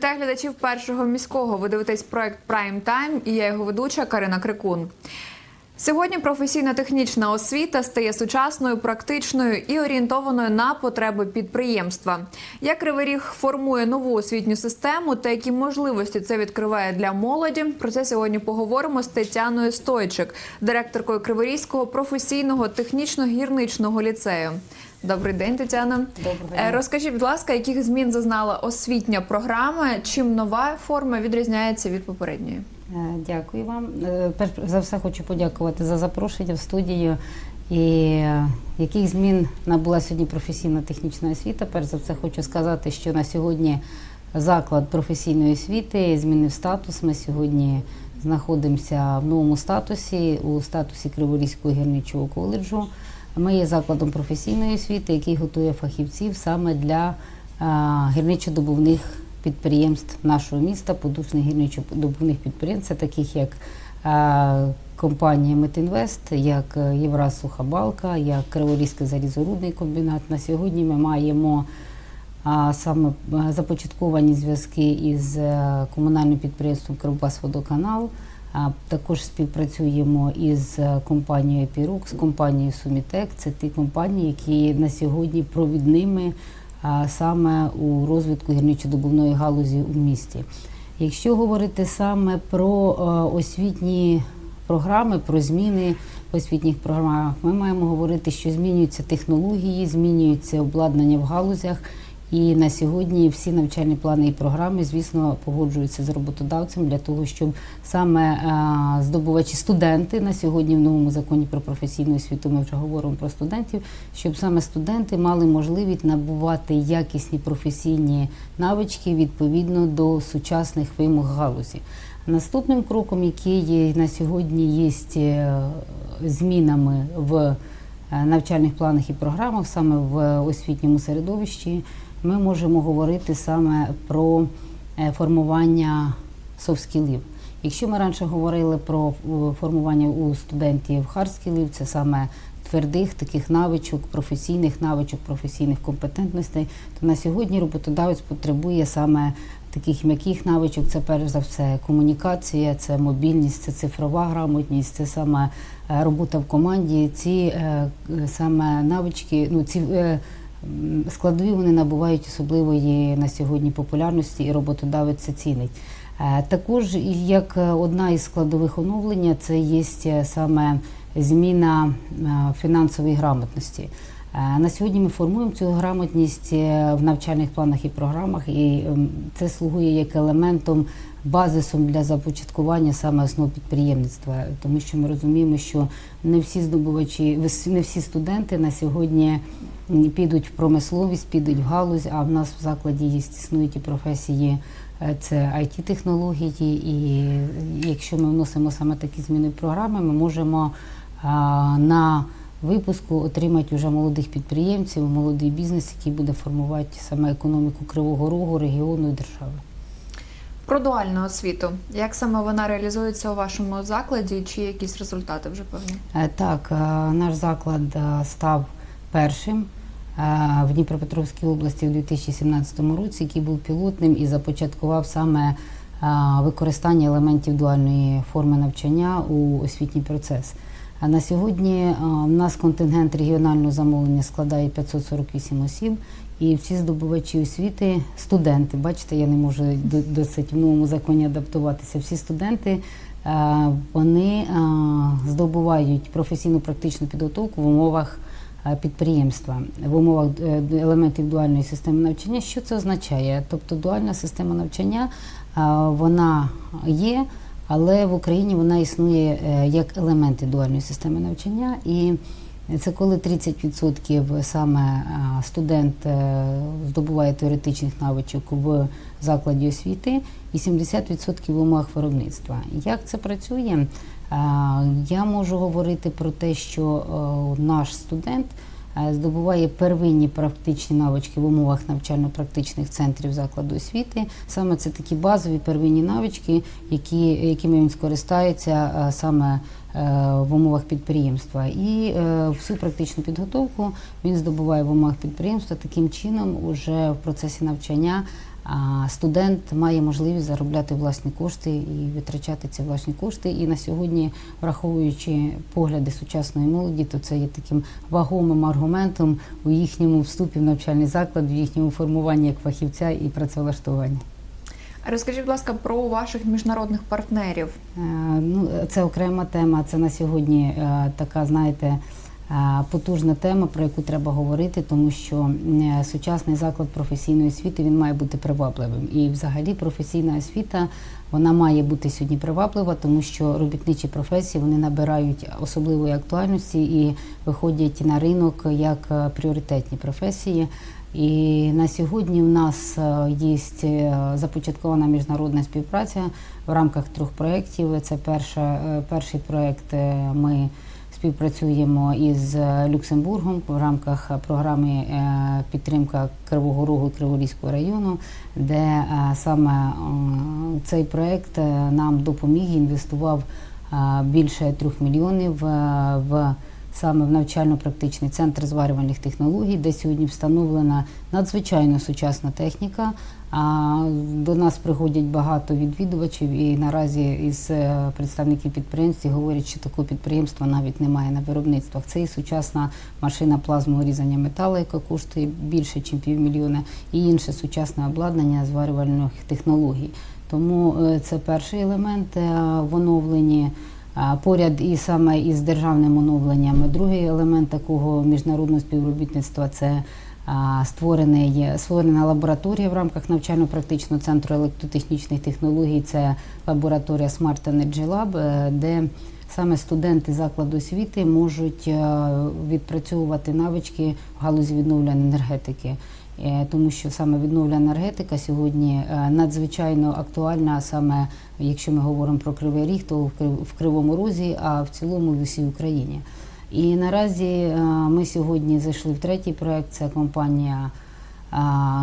Вітаю глядачів першого міського. Ви дивитесь проект Прайм Тайм і я його ведуча Карина Крикун. Сьогодні професійно-технічна освіта стає сучасною, практичною і орієнтованою на потреби підприємства. Як Кривий формує нову освітню систему та які можливості це відкриває для молоді? Про це сьогодні поговоримо з Тетяною Стойчик, директоркою Криворізького професійного технічно-гірничного ліцею. Добрий день, Тетяна. Доброго Е, дня. Розкажіть, будь ласка, яких змін зазнала освітня програма? Чим нова форма відрізняється від попередньої? Е, Дякую вам. Е, Перш за все хочу подякувати за запрошення в студію. І яких змін набула сьогодні професійна технічна освіта? Перш за все хочу сказати, що на сьогодні заклад професійної освіти змінив статус. Ми сьогодні знаходимося в новому статусі у статусі Криворізького гірничого коледжу. Ми є закладом професійної освіти, який готує фахівців саме для е, гірничо-добувних підприємств нашого міста, потужних гірничо-добувних підприємств, таких як е, компанія Метінвест, як е, Євраз Сухабалка, як Криворізький залізорудний комбінат. На сьогодні ми маємо саме започатковані зв'язки із комунальним підприємством Кривбасводоканал. Також співпрацюємо із е, компанією Пірук, з компанією Сумітек. Це ті компанії, які на сьогодні провідними саме у розвитку гірничо-добувної галузі у місті. Якщо говорити саме про е, освітні програми, про зміни в освітніх програмах, ми маємо говорити, що змінюються технології, змінюється обладнання в галузях. І на сьогодні всі навчальні плани і програми, звісно, погоджуються з роботодавцем для того, щоб саме е, здобувачі студенти на сьогодні в новому законі про професійну освіту ми вже говоримо про студентів, щоб саме студенти мали можливість набувати якісні професійні навички відповідно до сучасних вимог галузі. Наступним кроком, який на сьогодні є е, змінами в навчальних планах і програмах, саме в освітньому середовищі, ми можемо говорити саме про е, формування софт-скілів. Якщо ми раніше говорили про е, формування у студентів хард-скілів, це саме твердих таких навичок, професійних навичок, професійних компетентностей, то на сьогодні роботодавець потребує саме таких м'яких навичок. Це перш за все комунікація, це мобільність, це цифрова грамотність, це саме е, робота в команді. Ці е, саме навички, ну ці е, складові вони набувають особливої на сьогодні популярності, і роботодавець це цінить. Також як одна із складових оновлення це є саме зміна фінансової грамотності. Е, На сьогодні ми формуємо цю грамотність е, в навчальних планах і програмах, і ем, це слугує як елементом, базисом для започаткування саме основ підприємництва, тому що ми розуміємо, що не всі здобувачі, не всі студенти на сьогодні підуть в промисловість, підуть в галузь, а в нас в закладі є існують і професії. е, Це it технології і якщо ми вносимо саме такі зміни в програми, ми можемо на випуску отримати вже молодих підприємців, молодий бізнес, який буде формувати саме економіку Кривого Рогу, регіону і держави. Про дуальну освіту. Як саме вона реалізується у вашому закладі? Чи якісь результати вже певні? Е, Так, е, наш заклад е, став першим в Дніпропетровській області у 2017 році, який був пілотним і започаткував саме використання елементів дуальної форми навчання у освітній процес. На сьогодні е, в нас контингент регіонального замовлення складає 548 осіб, і всі здобувачі освіти, студенти, бачите, я не можу досить в новому законі адаптуватися. Всі студенти е, вони е, здобувають професійно-практичну підготовку в умовах підприємства, в умовах елементів дуальної системи навчання. Що це означає? Тобто дуальна система навчання вона є, але в Україні вона існує е, як елементи дуальної системи навчання. І це коли 30% саме студент е, здобуває теоретичних навичок в закладі освіти і 70% в умовах виробництва. Як це працює? Е, Я можу говорити про те, що наш студент здобуває первинні практичні навички в умовах навчально-практичних центрів закладу освіти. Саме це такі базові первинні навички, які, якими він скористається е, саме е, в умовах підприємства. І е, всю практичну підготовку він здобуває в умовах підприємства. Таким чином, уже в процесі навчання а студент має можливість заробляти власні кошти і витрачати ці власні кошти. І на сьогодні, враховуючи погляди сучасної молоді, то це є таким вагомим аргументом у їхньому вступі в навчальний заклад, в їхньому формуванні як фахівця і працевлаштуванні. Розкажіть, будь ласка, про ваших міжнародних партнерів. Е, Ну, це окрема тема. Це на сьогодні е, така, знаєте, потужна тема, про яку треба говорити, тому що е, сучасний заклад професійної освіти він має бути привабливим. І взагалі професійна освіта вона має бути сьогодні приваблива, тому що робітничі професії вони набирають особливої актуальності і виходять на ринок як е, пріоритетні професії. І на сьогодні в нас е, є е, започаткована міжнародна співпраця в рамках трьох проєктів. Це перша, е, перший проєкт. е, Ми співпрацюємо із е, Люксембургом в рамках програми е, підтримка Кривого Рогу і району, де е, саме цей проєкт е, нам допоміг інвестував більше трьох мільйонів в саме в навчально-практичний центр зварювальних технологій, де сьогодні встановлена надзвичайно сучасна техніка. А до нас приходять багато відвідувачів, і наразі із е, представників підприємств говорять, що такого підприємства навіть немає на виробництвах. Це і сучасна машина плазмового різання металу, яка коштує більше, ніж півмільйона, і інше сучасне обладнання зварювальних технологій. Тому е, це перший елемент е, в оновленні. Поряд і саме із державним оновленням. Другий елемент такого міжнародного співробітництва це створений, створена лабораторія в рамках навчально-практичного центру електротехнічних технологій. Це лабораторія Smart Energy Lab, е, де саме студенти закладу освіти можуть е, відпрацьовувати навички в галузі відновлюваної енергетики. Е, Тому що саме відновлена енергетика сьогодні е, надзвичайно актуальна, саме якщо ми говоримо про Кривий Ріг, то в Крив- в Кривому Розі, а в цілому в усій Україні. І наразі е, ми сьогодні зайшли в третій проект. Це компанія,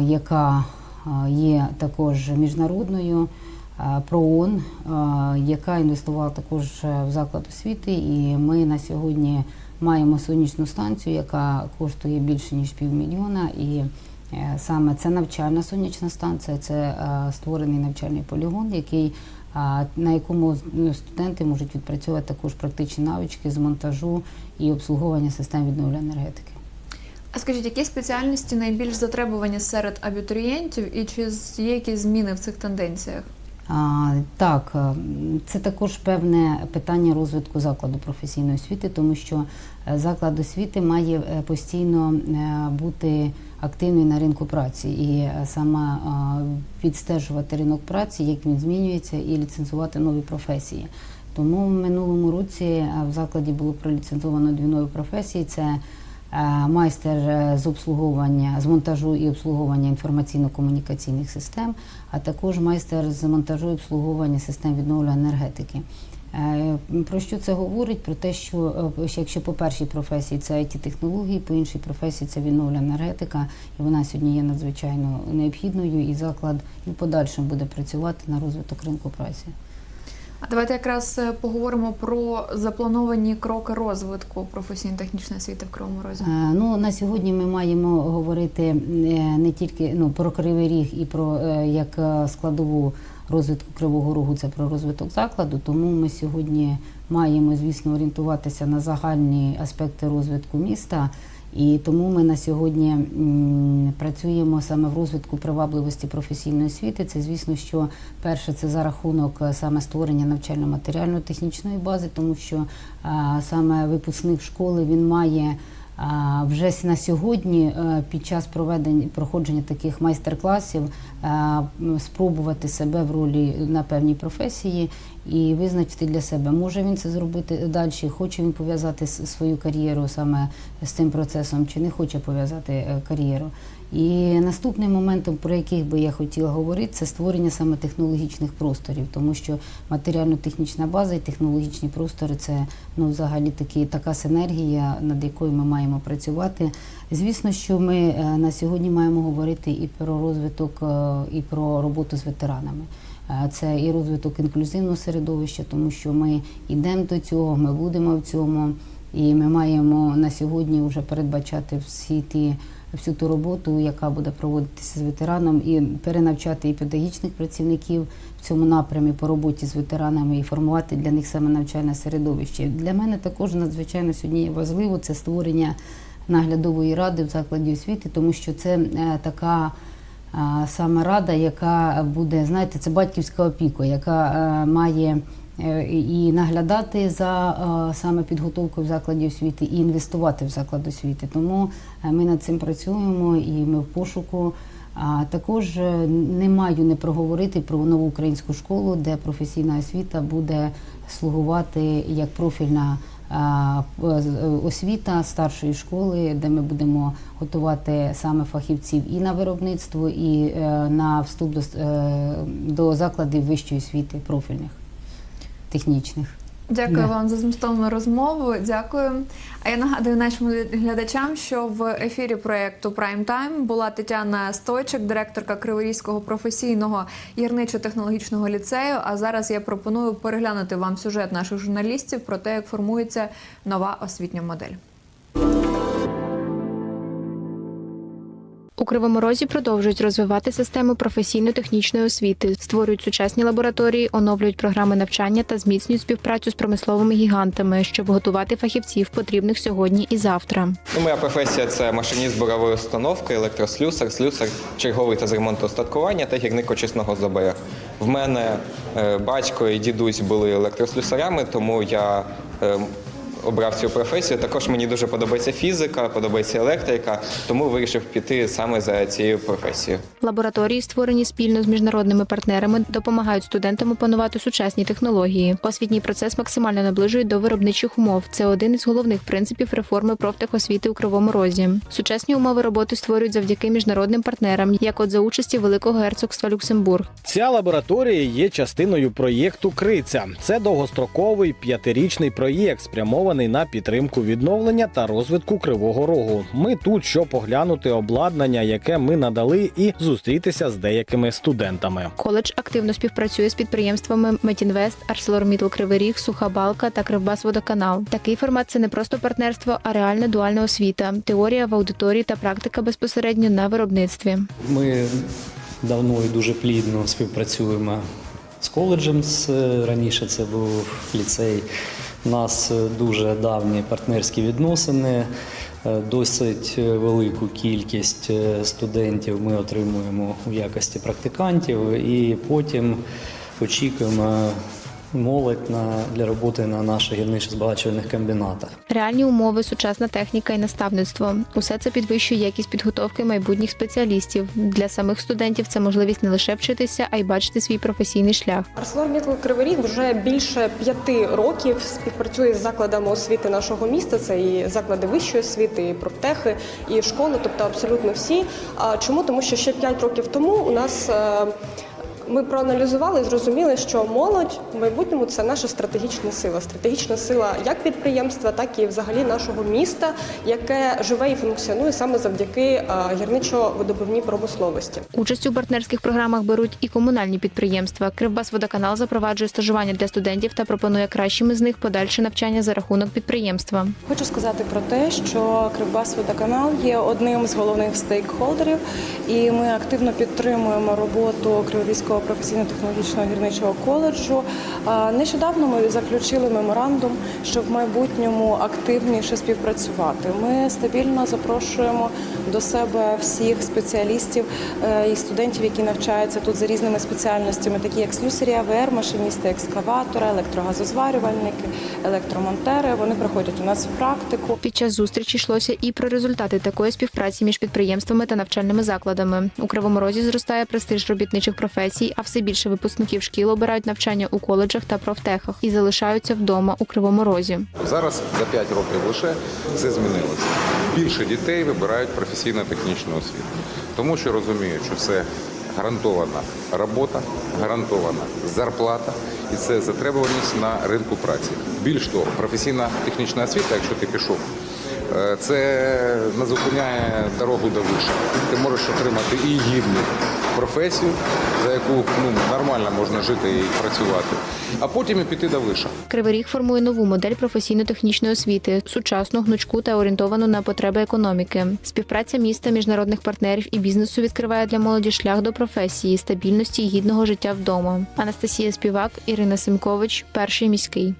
яка є також міжнародною. ПРООН, яка інвестувала також в заклад освіти, і ми на сьогодні маємо сонячну станцію, яка коштує більше ніж півмільйона. І саме це навчальна сонячна станція, це е, створений навчальний полігон, який на якому ну, студенти можуть відпрацьовувати також практичні навички з монтажу і обслуговування систем відновлення енергетики. А скажіть, які спеціальності найбільш затребувані серед абітурієнтів, і чи є якісь зміни в цих тенденціях? Так, е, це також певне питання розвитку закладу професійної освіти, тому що е, заклад освіти має е, постійно бути активний на ринку праці і саме відстежувати ринок праці, як він змінюється, і ліцензувати нові професії. Тому в минулому році в закладі було проліцензовано дві нові професії: це майстер е, з обслуговування, з монтажу і обслуговування інформаційно-комунікаційних систем, а також майстер з монтажу і обслуговування систем відновлення енергетики. Е, Про що це говорить? Про те, що е, якщо по першій професії це it технології, по іншій професії це відновлена енергетика, і вона сьогодні є надзвичайно необхідною, і заклад і в подальшому буде працювати на розвиток ринку праці. А давайте якраз е, поговоримо про заплановані кроки розвитку професійно-технічної освіти в Кривому Розі. Е, Ну на сьогодні ми маємо говорити е, не тільки ну про кривий ріг і про як складову розвитку кривого рогу, це про розвиток закладу. Тому ми сьогодні маємо, звісно, орієнтуватися на загальні аспекти розвитку міста. І тому ми на сьогодні працюємо саме в розвитку привабливості професійної освіти. Це звісно, що перше це за рахунок е, саме створення навчально-матеріально-технічної бази, тому що саме випускник школи він має. Вже на сьогодні е, під час проведення проходження таких майстер-класів е, спробувати себе в ролі на певній професії і визначити для себе, може він це зробити далі, хоче він пов'язати свою кар'єру саме з цим процесом, чи не хоче пов'язати е, кар'єру. І наступним моментом, про яких би я хотіла говорити, це створення саме технологічних просторів, тому що матеріально-технічна база і технологічні простори це ну взагалі такі така синергія, над якою ми маємо працювати. Звісно, що ми е, на сьогодні маємо говорити і про розвиток, е, і про роботу з ветеранами. Е, Це і розвиток інклюзивного середовища, тому що ми йдемо до цього, ми будемо в цьому, і ми маємо на сьогодні вже передбачати всі ті всю ту роботу, яка буде проводитися з ветераном, і перенавчати і педагогічних працівників в цьому напрямі по роботі з ветеранами і формувати для них саме навчальне середовище. Для мене також надзвичайно сьогодні важливо це створення наглядової ради в закладі освіти, тому що це е, така а, саме рада, яка буде, знаєте, це батьківська опіка, яка е, має е, і наглядати за е, саме підготовкою в закладі освіти, і інвестувати в заклад освіти. Тому е, ми над цим працюємо і ми в пошуку. А також е, не маю не проговорити про нову українську школу, де професійна освіта буде слугувати як профільна е, освіта старшої школи, де ми будемо готувати саме фахівців і на виробництво, і е, на вступ е, до закладів вищої освіти профільних, технічних. Дякую вам за змістовну розмову. Дякую. А я нагадую нашим глядачам, що в ефірі проєкту Prime Time була Тетяна Стойчик, директорка Криворізького професійного гірничо-технологічного ліцею. А зараз я пропоную переглянути вам сюжет наших журналістів про те, як формується нова освітня модель. У Кривому Розі продовжують розвивати систему професійно-технічної освіти, створюють сучасні лабораторії, оновлюють програми навчання та зміцнюють співпрацю з промисловими гігантами, щоб готувати фахівців, потрібних сьогодні і завтра. Ну, моя професія це машиніст бурової установки, електрослюсар, слюсар, черговий та з ремонту устаткування та гірник очисного ЗБР. В мене е, батько і дідусь були електрослюсарями, тому я е, обрав цю професію. Також мені дуже подобається фізика, подобається електрика, тому вирішив піти саме за цією професією. Лабораторії, створені спільно з міжнародними партнерами, допомагають студентам опанувати сучасні технології. Освітній процес максимально наближують до виробничих умов. Це один із головних принципів реформи профтехосвіти у Кривому Розі. Сучасні умови роботи створюють завдяки міжнародним партнерам, як от за участі Великого герцогства Люксембург. Ця лабораторія є частиною проєкту Криця. Це довгостроковий п'ятирічний проєкт, спрямований на підтримку відновлення та розвитку Кривого Рогу. Ми тут, щоб поглянути обладнання, яке ми надали, і зустрітися з деякими студентами. Коледж активно співпрацює з підприємствами Метінвест, ArcelorMittal Кривий Ріг, Суха Балка та Кривбасводоканал. Такий формат це не просто партнерство, а реальна дуальна освіта, теорія в аудиторії та практика безпосередньо на виробництві. Ми давно і дуже плідно співпрацюємо з коледжем. Раніше це був ліцей. У нас е, дуже давні партнерські відносини. Е, Досить е, велику кількість студентів ми отримуємо в якості практикантів, і потім очікуємо молодь на, для роботи на наших гірничо-збагачувальних комбінатах. Реальні умови, сучасна техніка і наставництво усе це підвищує якість підготовки майбутніх спеціалістів. Для самих студентів це можливість не лише вчитися, а й бачити свій професійний шлях. ArcelorMittal Кривий Ріг вже більше п'яти років співпрацює з закладами освіти нашого міста. Це і заклади вищої освіти, і профтехи, і школи, тобто абсолютно всі. А чому? Тому що ще п'ять років тому у нас. Ми проаналізували і зрозуміли, що молодь в майбутньому це наша стратегічна сила. Стратегічна сила як підприємства, так і взагалі нашого міста, яке живе і функціонує саме завдяки е, гірничо-видобувній промисловості. Участь у партнерських програмах беруть і комунальні підприємства. Кривбасводоканал запроваджує стажування для студентів та пропонує кращим із них подальше навчання за рахунок підприємства. Хочу сказати про те, що Кривбас водоканал є одним з головних стейкхолдерів, і ми активно підтримуємо роботу Криворізького професійно-технологічного гірничого коледжу. Нещодавно ми заключили меморандум, щоб в майбутньому активніше співпрацювати. Ми стабільно запрошуємо до себе всіх спеціалістів е, і студентів, які навчаються тут за різними спеціальностями, такі як слюсарі АВР, машиністи екскаватора, електрогазозварювальники, електромонтери. Вони приходять у нас в практику. Під час зустрічі йшлося і про результати такої співпраці між підприємствами та навчальними закладами. У Кривому Розі зростає престиж робітничих професій, а все більше випускників шкіл обирають навчання у коледжах та профтехах і залишаються вдома у Кривому Розі. Зараз за 5 років лише все змінилося. Більше дітей вибирають професійно-технічну освіту, тому що розуміють, що це гарантована робота, гарантована зарплата і це затребуваність на ринку праці. Більш того, професійна технічна освіта, якщо ти пішов, е, це не зупиняє дорогу до вишу. Ти можеш отримати і гідну професію, за яку ну, нормально можна жити і працювати, а потім і піти до виша. Кривий Ріг формує нову модель професійно-технічної освіти, сучасну, гнучку та орієнтовану на потреби економіки. Співпраця міста, міжнародних партнерів і бізнесу відкриває для молоді шлях до професії, стабільності і гідного життя вдома. Анастасія Співак, Ірина Симкович, перший міський.